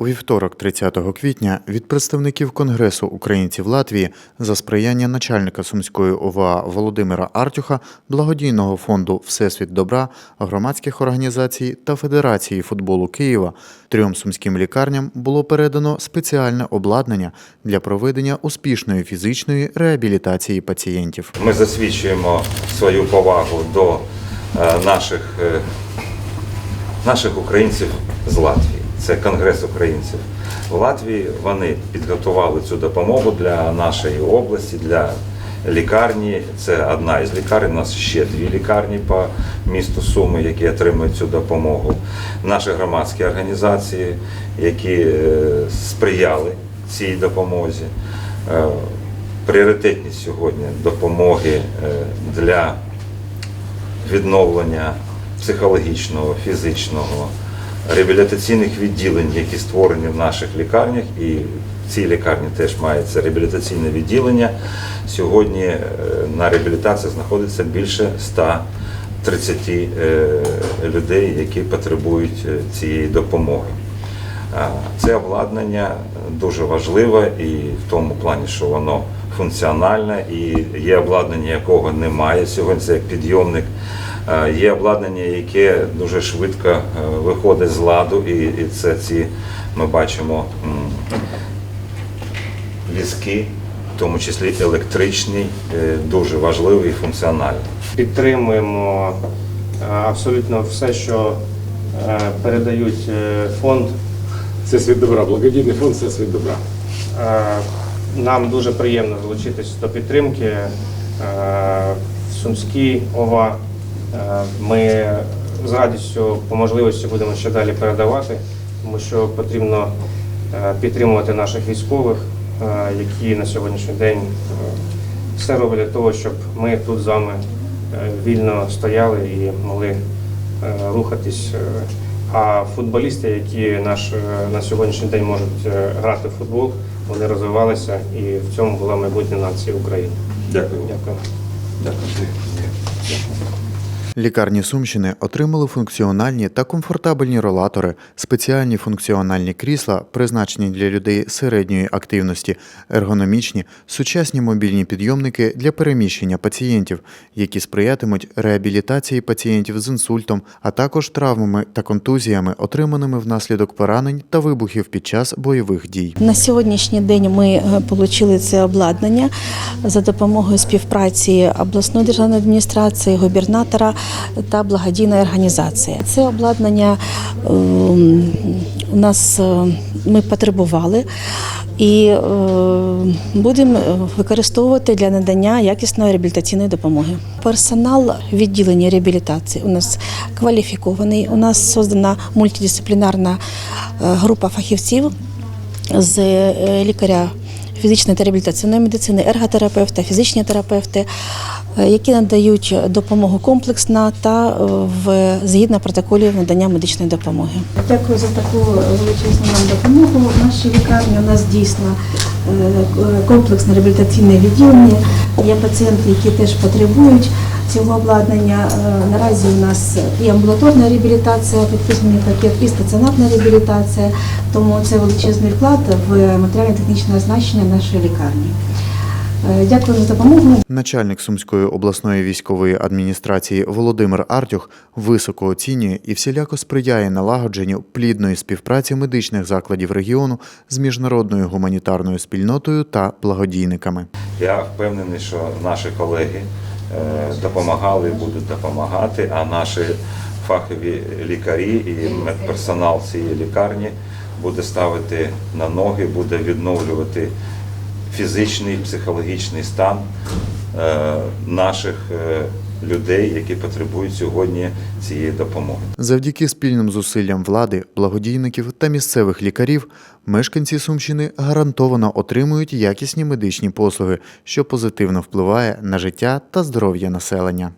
У вівторок, 30 квітня, від представників Конгресу українців Латвії за сприяння начальника Сумської ОВА Володимира Артюха, благодійного фонду Всесвіт добра, громадських організацій та Федерації футболу Києва трьом сумським лікарням було передано спеціальне обладнання для проведення успішної фізичної реабілітації пацієнтів. Ми засвідчуємо свою повагу до е, наших, е, наших українців з Латвії. Це Конгрес українців в Латвії. Вони підготували цю допомогу для нашої області, для лікарні. Це одна із лікарень. У нас ще дві лікарні по місту Суми, які отримують цю допомогу. Наші громадські організації, які е, сприяли цій допомозі. Е, Пріоритетність сьогодні допомоги е, для відновлення психологічного, фізичного, реабілітаційних відділень, які створені в наших лікарнях, і в цій лікарні теж мається реабілітаційне відділення. Сьогодні е, на реабілітації знаходиться більше 130 е, людей, які потребують е, цієї допомоги. Це обладнання дуже важливе і в тому плані, що воно функціональне і є обладнання, якого немає сьогодні, це як підйомник. Є обладнання, яке дуже швидко е, виходить з ладу, і, це ці ми бачимо візки, в тому числі електричний, е, дуже важливий і функціональний. Підтримуємо е, абсолютно все, що е, передають е, фонд. Всесвіт добра, благодійний фонд Всесвіт добра. Е, Нам дуже приємно долучитися до підтримки е, в Сумській ОВА. Е, Ми з радістю по можливості будемо ще далі передавати, тому що потрібно е, підтримувати наших військових, е, які на сьогоднішній день е, все роблять для того, щоб ми тут з вами е, вільно стояли і могли е, рухатись. А футболісти, які наш, е, на сьогоднішній день можуть е, грати в футбол, вони розвивалися і в цьому була майбутня нація України. Дякую. Дякую. Дякую. Лікарні Сумщини отримали функціональні та комфортабельні ролатори, спеціальні функціональні крісла, призначені для людей середньої активності, ергономічні, сучасні мобільні підйомники для переміщення пацієнтів, які сприятимуть реабілітації пацієнтів з інсультом, а також травмами та контузіями, отриманими внаслідок поранень та вибухів під час бойових дій. На сьогоднішній день ми отримали це обладнання за допомогою співпраці обласної державної адміністрації, губернатора та благодійної організації. Це обладнання ем, у нас е, ми потребували і е, будемо використовувати для надання якісної реабілітаційної допомоги. Персонал відділення реабілітації у нас кваліфікований. У нас создана мультидисциплінарна е, група фахівців з е, лікаря фізичної та реабілітаційної медицини, ерготерапевти, фізичні терапевти, е, які надають допомогу комплексна та е, в згідно протоколів надання медичної допомоги. Дякую за таку величезну нам допомогу. В нашій лікарні у нас дійсно е, комплексне реабілітаційне відділення. Є пацієнти, які теж потребують цього обладнання. Е, Наразі у нас і амбулаторна реабілітація, підписаний пакет, і стаціонарна реабілітація. Тому це величезний вклад в матеріально-технічне оснащення нашої лікарні. Е, Дякую за допомогу. Начальник Сумської обласної військової адміністрації Володимир Артюх високо оцінює і всіляко сприяє налагодженню плідної співпраці медичних закладів регіону з міжнародною гуманітарною спільнотою та благодійниками. Я впевнений, що наші колеги допомагали і будуть допомагати, а наші фахові лікарі і медперсонал цієї лікарні буде ставити на ноги, буде відновлювати фізичний, психологічний стан е, наших е, людей, які потребують сьогодні цієї допомоги. Завдяки спільним зусиллям влади, благодійників та місцевих лікарів, мешканці Сумщини гарантовано отримують якісні медичні послуги, що позитивно впливає на життя та здоров'я населення.